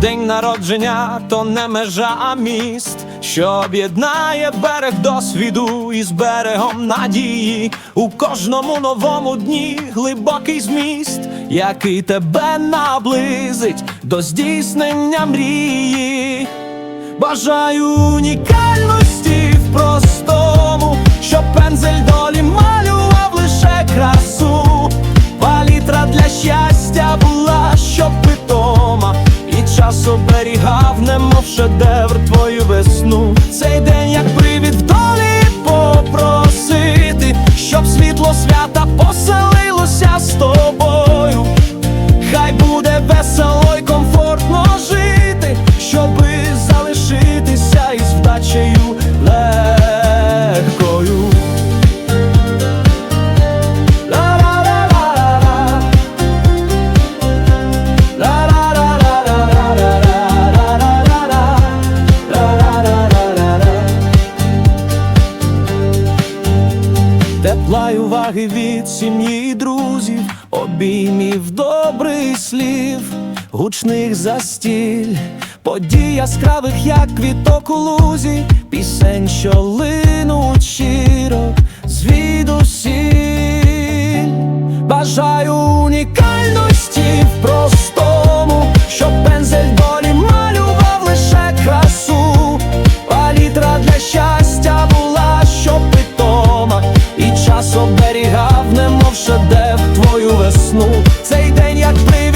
День народження то не межа, а міст, Що об'єднає берег досвіду із берегом надії. У кожному новому дні глибокий зміст, який тебе наблизить до здійснення мрії. Бажаю унікальності в простому, щоб пензель долі малював лише красу. Палітра для щастя була, щоб питома, і час оберігав, немов шедевр твою весну. Цей день, як привід долі попросити, щоб світло свята поселилося Тепла уваги від сім'ї і друзів, обіймів добрих слів, гучних застіль, подій яскравих, як квіток у лузі, пісень, що линуть щиро звідусіль. Бажаю весну, цей день як при.